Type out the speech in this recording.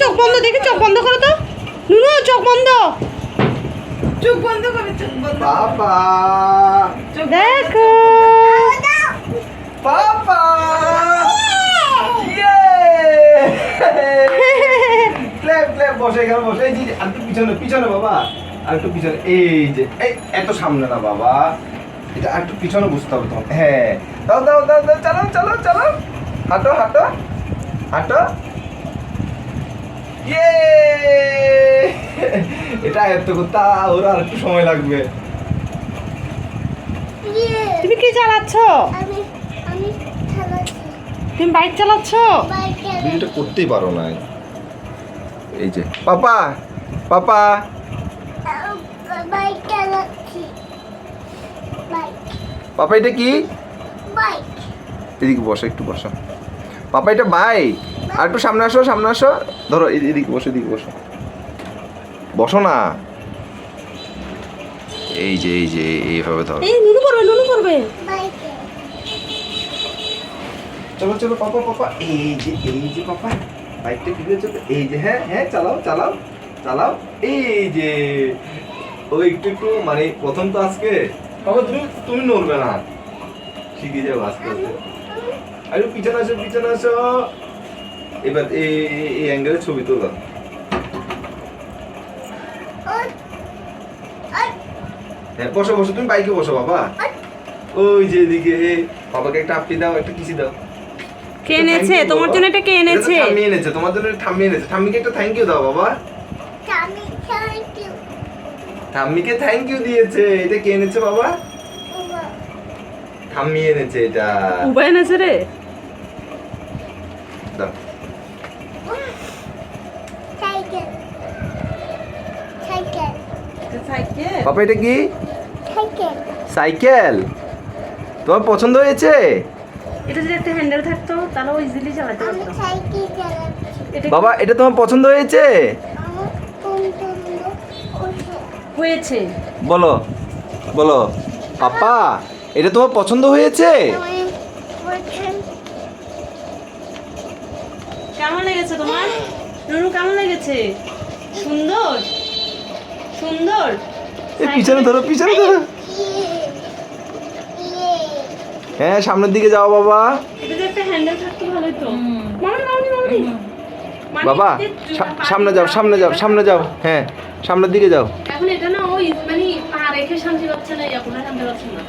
চোখ বন্ধ দেখি চোখ বন্ধ করো তো। নুনু চোখ বন্ধ। চোখ বন্ধ করে চোখ বন্ধ বাবা। দেখো। পাপা ক্ল্যাপ ক্ল্যাপ বসে গেল বসে। এই যে আর পিছনে পিছনে বাবা। আর একটু পিছনে এই যে এই এত সামনে না বাবা। এটা আর একটু পিছনে বুঝতে হবে তোমার হ্যাঁ। দাও দাও দাও দাও চালাও চালাও চালাও। হাঁটো হাঁটো। হাঁটো। ইয়ে এটা এত করতে ওরা আর একটু সময় লাগবে। তুমি কি চালাচ্ছ? আমি আমি চালাচ্ছি। তুমি বাইক চালাচ্ছ? তুমি এটা করতেই পারো না এই যে পাপা পাপা। বাইক। পাপা এটা কি? বাইক। এদিকে বসো একটু বসো। পাপা এটা বাই আর একটু সামনে আসো সামনে আসো। ধরো এদি- এদিকে বসো এদিকে বসো। বসো না। এই যে এই যে এইভাবে ধরো। এই নুনু করবে নুনু করবে চলো চলো পাপা পাপা এই যে এই যে পাপা বাইকটা করে চলবে এই যে হ্যাঁ হ্যাঁ চালাও চালাও চালাও। এই যে ও একটু একটু মানে প্রথম তো আজকে। বাবা তুমি তুমি নড়বে না। শিখে যাব আস্তে আস্তে। আর পিছনে আসো পিছনে আসো এবার এই এই- অ্যাঙ্গেলে ছবি তোলো। হ্যাঁ বসো বসো তুমি বাইকে বসো বাবা। ওই যে এদিকে বাবাকে একটা আপনি দাও একটা কিসি দাও। কে এনেছে? তোমার জন্য এটা কে এনেছে? ঠাম্মি এনেছে তোমার জন্য ঠাম্মি এনেছে। ঠাম্মিকে একটা থ্যাংক ইউ দাও বাবা। আমি থ্যাংক ইউ ঠাম্মিকে থ্যাংক ইউ দিয়েছে। এটা কে এনেছে বাবা? ঠাম্মি এনেছে এটা উবাই এনেছে রে দাও সাইকেল সাইকেল সাইকেল বাবা এটা কি সাইকেল সাইকেল তোমার পছন্দ হয়েছে? এটা যদি একটা হ্যান্ডেল থাকতো তাহলে ইজিলি চালাতে এটা বাবা এটা তোমার পছন্দ হয়েছে। হয়েছে। বলো বলো। পাপা এটা তোমার পছন্দ হয়েছে? কেমন লেগেছে তোমার? নুনু কেমন লেগেছে? সুন্দর? সুন্দর? এই পিছনে ধরো পিছনে ধরো। হ্যাঁ সামনের দিকে যাও বাবা। বাবা সামনে যাও সামনে যাও সামনে যাও। হ্যাঁ সামনের দিকে যাও। এখন এটা না ওই মানে পা রেখে শান্তি পাচ্ছে না ইয়া করে শান্তি পাচ্ছে না।